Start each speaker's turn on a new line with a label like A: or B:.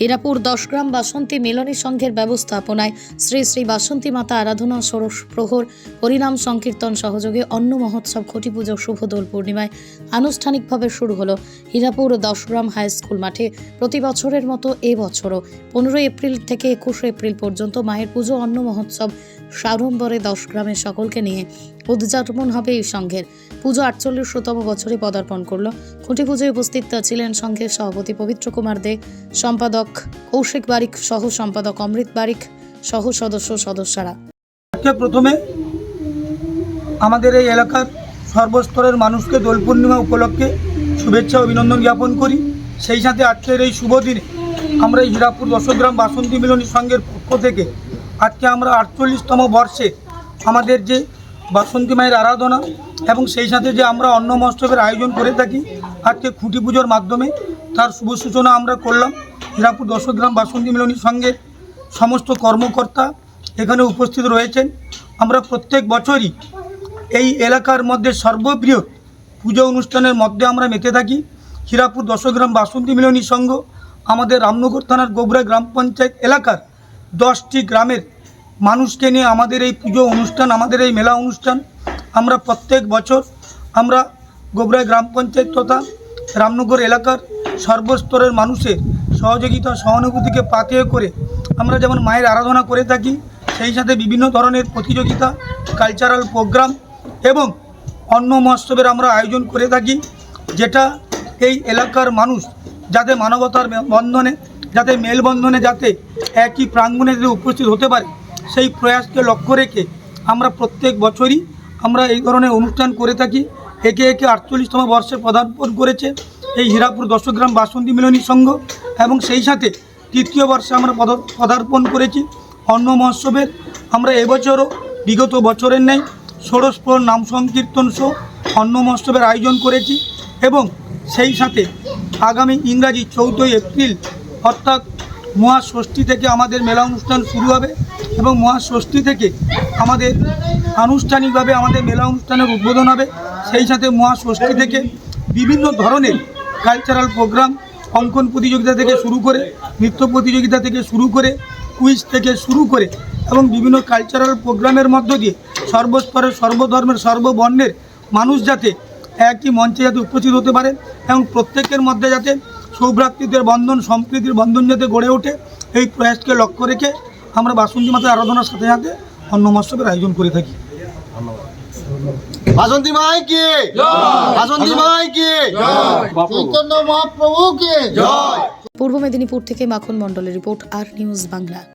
A: হীরাপুর দশগ্রাম বাসন্তী মিলনী সংঘের ব্যবস্থাপনায় শ্রী শ্রী বাসন্তী মাতা আরাধনা সরস প্রহর, হরিনাম সংকীর্তন সহযোগে অন্ন মহোৎসব খুঁটি পুজো, শুভ দোল পূর্ণিমায় আনুষ্ঠানিকভাবে শুরু হলো হীরাপুর দশগ্রাম হাই স্কুল মাঠে। প্রতি বছরের মতো এবছরও পনেরোই এপ্রিল থেকে একুশে এপ্রিল পর্যন্ত মায়ের পুজো, অন্ন মহোৎসব সাড়ম্বরে দশ গ্রামের সকলকে নিয়ে উদযাপন হবে এই সংঘের। পুজো আটচল্লিশতম বছরে পদার্পণ করল। খুঁটি পুজোয় উপস্থিত ছিলেন সংঘের সভাপতি পবিত্র কুমার দে, সম্পাদক কৌশিক বারিক সহ সম্পাদক অমৃত বারিক সহ সদস্য সদস্যরা।
B: প্রথমে আমাদের এই এলাকার সর্বস্তরের মানুষকে দোল পূর্ণিমা উপলক্ষে শুভেচ্ছা অভিনন্দন জ্ঞাপন করি। সেই সাথে আজকের এই শুভ দিনে আমরা এই হীরাপুর দশগ্রাম বাসন্তী মিলনী সংঘের পক্ষ থেকে আজকে আমরা আটচল্লিশতম বর্ষে আমাদের যে বাসন্তী মায়ের আরাধনা এবং সেই সাথে যে আমরা অন্ন মহোৎসবের আয়োজন করে থাকি, আজকে খুঁটি পুজোর মাধ্যমে তার শুভ সূচনা আমরা করলাম। হীরাপুর দশগ্রাম বাসন্তী মিলনী সংঘের সমস্ত কর্মকর্তা এখানে উপস্থিত রয়েছেন। আমরা প্রত্যেক বছরই এই এলাকার মধ্যে সর্ববৃহৎ পুজো অনুষ্ঠানের মধ্যে আমরা মেতে থাকি। হীরাপুর দশগ্রাম বাসন্তী মিলনী সংঘ, আমাদের রামনগর থানার গোবরা গ্রাম পঞ্চায়েত এলাকার দশটি গ্রামের মানুষকে নিয়ে আমাদের এই পুজো অনুষ্ঠান, আমাদের এই মেলা অনুষ্ঠান আমরা প্রত্যেক বছর আমরা গোবরা গ্রাম পঞ্চায়েত তথা রামনগর এলাকার সর্বস্তরের মানুষের সহযোগিতা, সহানুভূতিকে পাথেয় করে আমরা যেমন মায়ের আরাধনা করে থাকি, সেই সাথে বিভিন্ন ধরনের প্রতিযোগিতা কালচারাল প্রোগ্রাম এবং অন্ন মহোৎসবের আমরা আয়োজন করে থাকি, যেটা এই এলাকার মানুষ যাতে মানবতার বন্ধনে যাতে মেলবন্ধনে যাতে একই প্রাঙ্গণে যাতে উপস্থিত হতে পারে, সেই প্রয়াসকে লক্ষ্য রেখে আমরা প্রত্যেক বছরই আমরা এই ধরনের অনুষ্ঠান করে থাকি। একে একে আটচল্লিশতম বর্ষে পদার্পণ করেছে এই হীরাপুর দশগ্রাম বাসন্তী মিলনী সংঘ এবং সেই সাথে তৃতীয় বর্ষে আমরা পদ- পদার্পণ করেছি অন্ন মহোৎসবের। আমরা এবছরও বিগত বছরের নেই ষোড়শপুর নাম সংকীর্তন শো অন্ন মহোৎসবের আয়োজন করেছি এবং সেই সাথে আগামী ইংরাজি চৌদ্দই এপ্রিল অর্থাৎ মহাষষ্ঠী থেকে আমাদের মেলা অনুষ্ঠান শুরু হবে এবং মহাষষ্ঠী থেকে আমাদের আনুষ্ঠানিকভাবে আমাদের মেলা অনুষ্ঠানের উদ্বোধন হবে। সেই সাথে মহাষষ্ঠী থেকে বিভিন্ন ধরনের কালচারাল প্রোগ্রাম অঙ্কন প্রতিযোগিতা থেকে শুরু করে, নৃত্য প্রতিযোগিতা থেকে শুরু করে কুইজ থেকে শুরু করে এবং বিভিন্ন কালচারাল প্রোগ্রামের মধ্য দিয়ে সর্বস্তরের, সর্বধর্মের, সর্ববর্ণের মানুষ যাতে একই মঞ্চে যাতে উপস্থিত হতে পারে এবং প্রত্যেকের মধ্যে যাতে সৌভ্রাতৃত্বের বন্ধন সম্প্রীতির বন্ধন যাতে গড়ে ওঠে এই প্রয়াসকে লক্ষ্য রেখে আমরা বাসন্তী মাতার আরাধনার সাথে সাথে অন্ন মহোৎসবের আয়োজন করে থাকি।
C: বাসন্তী মাই কে বাসন্তী মাই কে চৈতন্য মহাপ্রভু কে
A: পূর্ব মেদিনীপুর থেকে মাখন মণ্ডলের রিপোর্ট আর নিউজ বাংলা।